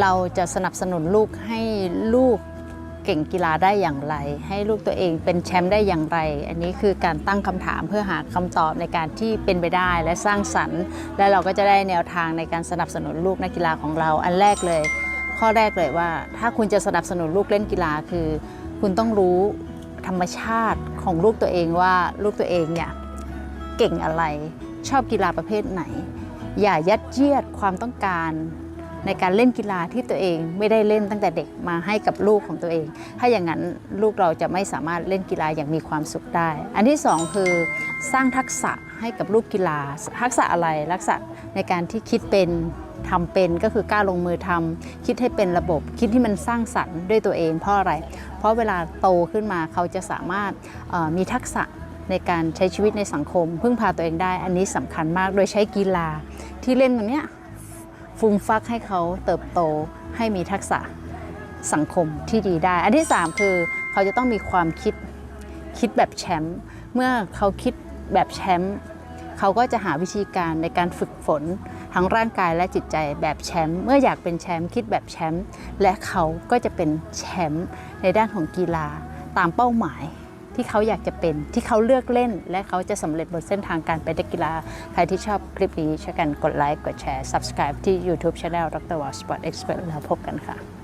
เราจะสนับสนุนลูกให้ลูกเก่งกีฬาได้อย่างไร ให้ลูกตัวเองเป็นแชมป์ได้อย่างไร อันนี้คือการตั้งคำถามเพื่อหาคำตอบในการที่เป็นไปได้และสร้างสรรค์ และเราก็จะได้แนวทางในการสนับสนุนลูกนักกีฬาของเราอันแรกเลย ข้อแรกเลยว่า ถ้าคุณจะสนับสนุนลูกเล่นกีฬาคือ คุณต้องรู้ธรรมชาติของลูกตัวเองว่าลูกตัวเองเนี่ยเก่งอะไรชอบกีฬาประเภทไหน อย่ายัดเยียดความต้องการ ในการเล่นกีฬาที่ตัวเองไม่ได้เล่นตั้งแต่เด็กมาให้กับลูกของตัวเอง ถ้าอย่างนั้นลูกเราจะไม่สามารถเล่นกีฬาอย่างมีความสุขได้ อันที่สองคือสร้างทักษะให้กับลูกกีฬา ทักษะอะไรทักษะในการที่คิดเป็นทำเป็นก็คือกล้าลงมือทำคิดให้เป็นระบบ คิดที่มันสร้างสรรค์ด้วยตัวเองเพราะอะไร เพราะเวลาโตขึ้นมาเขาจะสามารถมีทักษะในการใช้ชีวิตในสังคม พึ่งพาตัวเองได้ อันนี้สำคัญมาก โดยใช้กีฬาที่เล่นตรงเนี้ย ฟูมฟักให้เขาเติบโตให้มีทักษะสังคมที่ดีได้ อันที่ 3 คือเขาจะต้องมีความคิดคิดแบบแชมป์เมื่อเขาคิดแบบแชมป์เขาก็จะหาวิธีการในการฝึกฝนทั้งร่างกายและจิตใจแบบแชมป์เมื่ออยากเป็นแชมป์คิดแบบแชมป์และเขาก็จะเป็นแชมป์ในด้านของกีฬาตามเป้าหมาย ที่เขาอยากจะเป็นที่เขาเลือกเล่น และเขาจะสำเร็จบนเส้นทางการเป็นนักกีฬา ใครที่ชอบคลิปนี้ช่วยกันกดไลค์กดแชร์ subscribe ที่ YouTube Channel ดรวอลสปอร์ตเอ็กซ์เพรสแล้วพบกันค่ะ